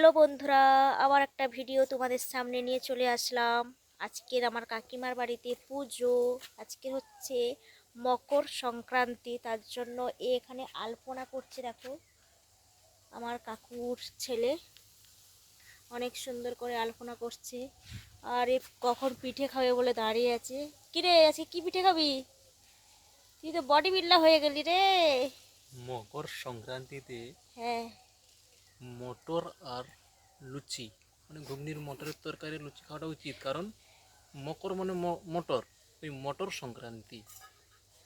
Hello বন্ধুরা আবার একটা ভিডিও তোমাদের সামনে নিয়ে চলে আসলাম। আজকের আমার কাকিমার বাড়িতে পুজো আজকে হচ্ছে মকর সংক্রান্তি তার জন্য এ এখানে আলপনা করছে দেখো। আমার কাকুর ছেলে অনেক সুন্দর করে আলপনা করছে। আর এ কখন পিঠে খাবে বলে দাঁড়িয়ে আছে। কিরে আজকে কি পিঠে খাবি? তুই তো বডি বিল্ডার হয়ে গেলি রে। মকর সংক্রান্তিতে হ্যাঁ। মটর আর লুচি। মানে ঘুগনির মটরের তরকারি লুচি খাওয়াটা উচিত, কারণ মকর মানে মটর। ওই মটর সংক্রান্তি।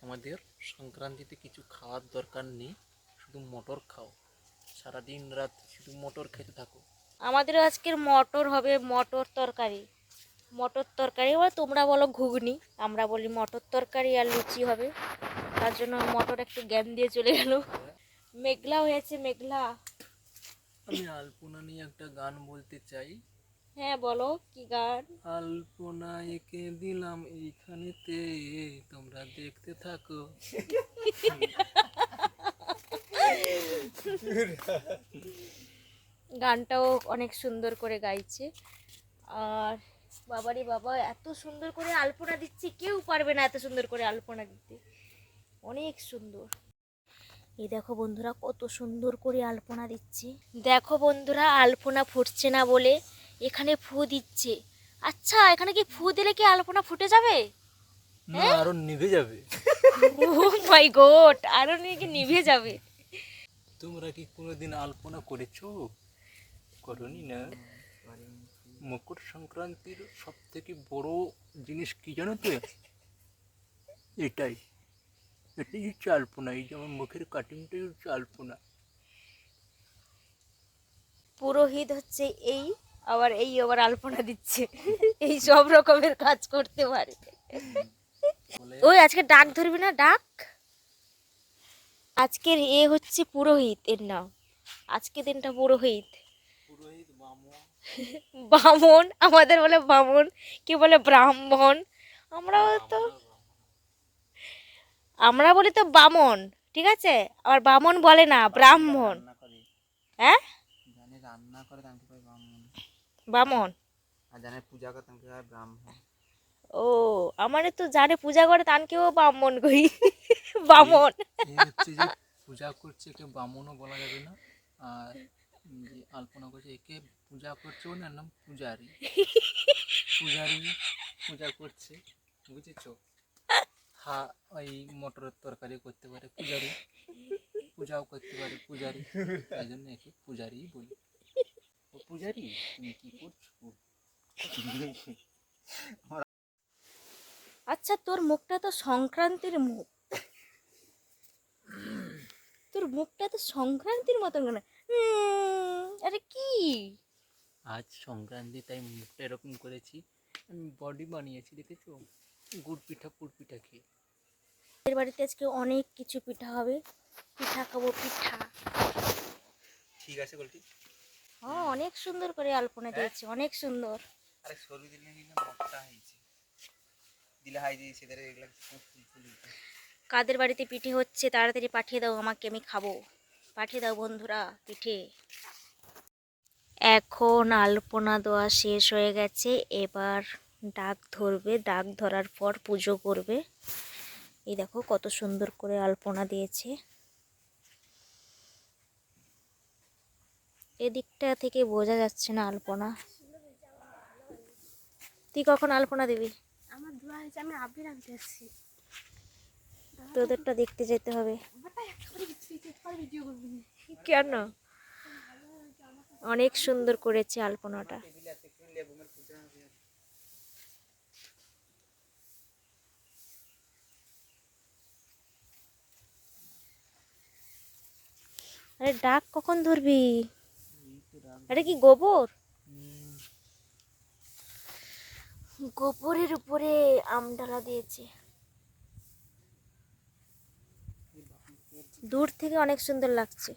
আমাদের সংক্রান্তিতে কিছু খাওয়ার দরকার নেই, শুধু মটর খাও। সারাদিন রাত শুধু মটর খেতে থাকো। আমাদের আজকের মটর হবে মটর তরকারি। মটর তরকারি বা তোমরা বলো ঘুগনি, আমরা বলি মটর তরকারি আর লুচি হবে। তার জন্য মটর একটু জ্ঞান দিয়ে চলে গেল। মেঘলা হয়েছে, মেঘলা। আমি আলপনা নিয়ে একটা গান বলতে চাই। হ্যাঁ বলো কি গান? আলপনা এঁকে দিলাম এইখানেতে তোমরা দেখতে থাকো। গানটাও অনেক সুন্দর করে গাইছে। আর বাবারে বাবা এত সুন্দর করে আলপনা দিচ্ছে কেউ পারবে না এত সুন্দর করে আলপনা দিতে। অনেক সুন্দর। এই দেখো বন্ধুরা কত সুন্দর করে আলপনা দিচ্ছে। দেখো বন্ধুরা আলপনা ফুটছে না বলে এখানে ফু দিচ্ছে। আচ্ছা এখানে কি ফু দিলে কি আলপনা ফুটে যাবে? না আরও নিভে যাবে। ও মাই গড আরও নিয়ে কি নিভে যাবে? তোমরা কি কোনোদিন আলপনা করেছ? করনি না? মকর সংক্রান্তির সব থেকে বড় জিনিস কি জানো তো? এটাই। এটাই হচ্ছে আলপনা এই যেমন মুখের কাটিংটাই হচ্ছে আলপনা। পুরোহিত হচ্ছে এই আবার এই আবার আলপনা দিচ্ছে। এই সব রকমের কাজ করতে পারে। ওই আজকে ডাক ধরবি না ডাক? আজকের এ হচ্ছে পুরোহিত এর নাম। আজকে দিনটা পুরোহিত। বামন। আমাদের বলে বামন কি বলে ব্রাহ্মণ। আমরাও তো আমরা বলি তো বামন ঠিক আছে? আর বামন বলে না ব্রাহ্মণ। হ্যাঁ? রান্না করে তাকে কয় ব্রাহ্মণ বামন? আর জানে পূজা করে তাকে ব্রাহ্মণ। ও আমারে তো জানে পূজা করে তানকেও বামন কই? বামন। পূজা করছে একে বামনও বলা যাবে না। আর যে আলপনা করছে একে পূজা করছে ওনার নাম পূজারি। পূজারি পূজা করছে বুঝেছ? হা ওই মটরের তরকারি করতে পারে পূজারি। পূজাও করতে পারে পূজারি। তাই জন্য একে পূজারি বলি। ও পূজারি? তুমি কি করছ? আচ্ছা তোর মুখটা তো সংক্রান্তির মুখ। তোর মুখটা তো সংক্রান্তির মতন কেন? আরে কি? আজ সংক্রান্তি তাই মুখটা এরকম করেছি। আমি বডি বানিয়েছি দেখেছ? গুড় পিঠা পুর পিঠা খেয়ে এর বাড়িতে আজকে অনেক কিছু পিঠা হবে। পিঠা খাব পিঠা। ঠিক আছে বলছি হ্যাঁ অনেক সুন্দর করে আলপনা দিয়েছে অনেক সুন্দর। আরে সরু দিলে নিলে মটটা হয়েছে। দিলে হাই দিয়ে সেদের এগুলা কাদের বাড়িতে পিঠে হচ্ছে তাড়াতাড়ি পাঠিয়ে দাও আমাকে আমি খাব। পাঠিয়ে দাও বন্ধুরা পিঠে। এখন আলপনা দেওয়া শেষ হয়ে গেছে এবার ডাক ধরবে ডাক ধরার পর পুজো করবে। এই দেখো কত সুন্দর করে আলপনা দিয়েছে। এদিকটা থেকে বোঝা যাচ্ছে না আলপনা। তুই কখন আলপনা দিবি? আমার দোয়া হয়েছে আমি আপনি রাখতে আসছি তোদেরটা দেখতে যেতে হবে। কেন? অনেক সুন্দর করেছে আলপনাটা। আরে ডাক কখন ধরবি? আরে কি গোবর? গোবরের উপরে আমডালা দিয়েছে। দূর থেকে অনেক সুন্দর লাগছে।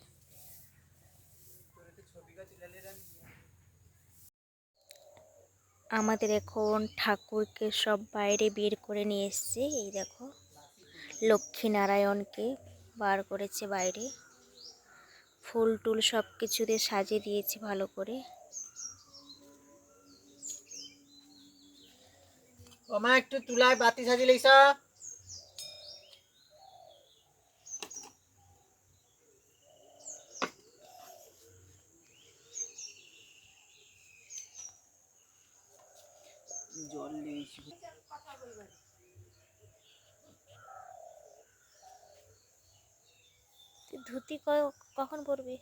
আমাদের এখন ঠাকুরকে সব বাইরে বের করে নিয়ে এসছে। এই দেখো লক্ষ্মীনারায়ণকে বার করেছে বাইরে। ফুল টুল সব কিছু দিয়ে সাজিয়ে দিয়েছি ভালো করে। ওমা একটু তুলায় বাতি সাজিয়ে লইছ জল নিয়েছি ধুতি কখন পরবি?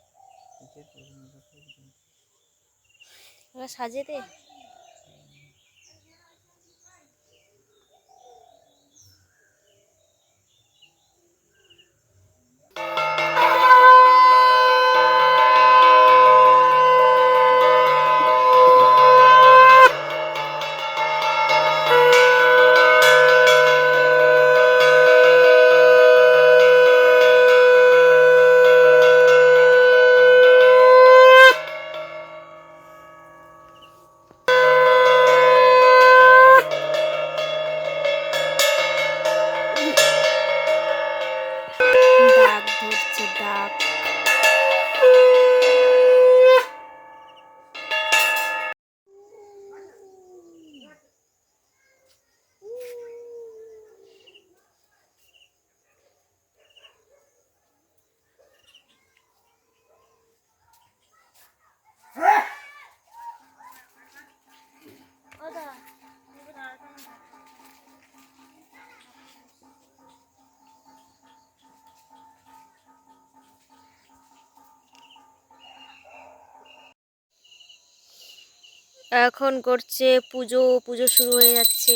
সাজে দে। এখন করছে পুজো পুজো শুরু হয়ে যাচ্ছে।